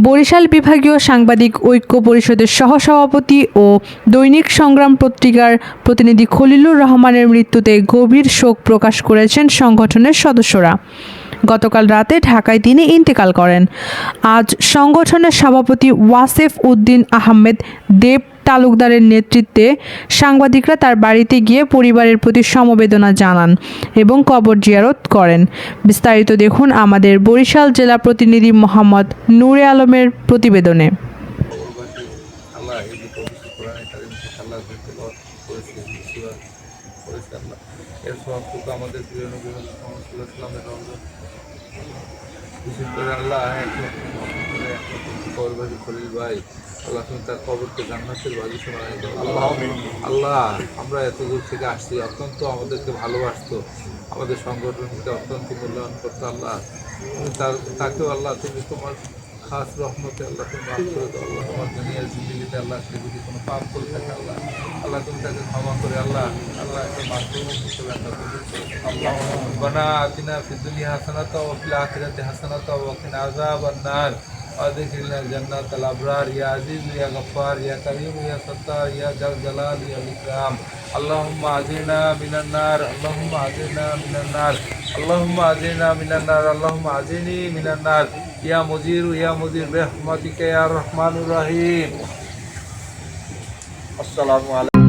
বরিশাল বিভাগীয় সাংবাদিক ঐক্য পরিষদের সহসভাপতি ও দৈনিক সংগ্রাম পত্রিকার প্রতিনিধি খলিলুর রহমানের মৃত্যুতে গভীর শোক প্রকাশ করেছেন সংগঠনের সদস্যরা। গতকাল রাতে ঢাকায় তিনি ইন্তেকাল করেন। আজ সংগঠনের সভাপতি ওয়াসেফ উদ্দিন আহমেদ দেব তালুকদারের নেতৃত্বে সাংবাদিকরা তার বাড়িতে গিয়ে পরিবারের প্রতি সমবেদনা জানান এবং কবর জিয়ারত করেন। বিস্তারিত দেখুন আমাদের বরিশাল জেলা প্রতিনিধি মোহাম্মদ নূরে আলমের প্রতিবেদনে। আমাদের প্রিয় করে আল্লাহ কবরবাজি খলিল ভাই আল্লাহ তুমি তার কবরকে জান্নাতের বাজি শোনাই আল্লাহ আল্লাহ আমরা এত দূর থেকে আসছি অত্যন্ত আমাদেরকে ভালোবাসতো। আমাদের সংগঠনকে অত্যন্ত মূল্যায়ন করতো আল্লাহ। তুমি তার তাকেও আল্লাহ তুমি তোমার খাস রহমতে আল্লাহ তুমি মাফ করে দাও। আল্লাহ তোমার দুনিয়ার জিন্দগিতে আল্লাহ সে যদি কোনো পাপ করে থাকে আল্লাহ। আল্লাহ তুমি তাকে ক্ষমা করে আল্লাহ আল্লাহ একটা মাধ্যম হিসেবে আল্লাহ আল্লাহ। বানা আতিনা ফি দুনিয়া হাসানাতা ওয়া ফিল আখিরাতি হাসানাতা ওয়া কিনা আযাবান নার। अदिलना जन्नत अब्रार या अज़ीज़, या गफ्फार, या करीम, या सत्तार, या जल जलाल, या इकराम। अल्लाहुम्मा अजीना मिनन्नार अल्लाहुम्मा अजीना मिनन्नार अल्लाहुम्मा अजीना मिनन्नार अल्लाहुम्मा अजीनी मिनन्नार या मुजीर या मुजीर रहमतिक या रहमान रहीम। अस्सलाम वालेकुम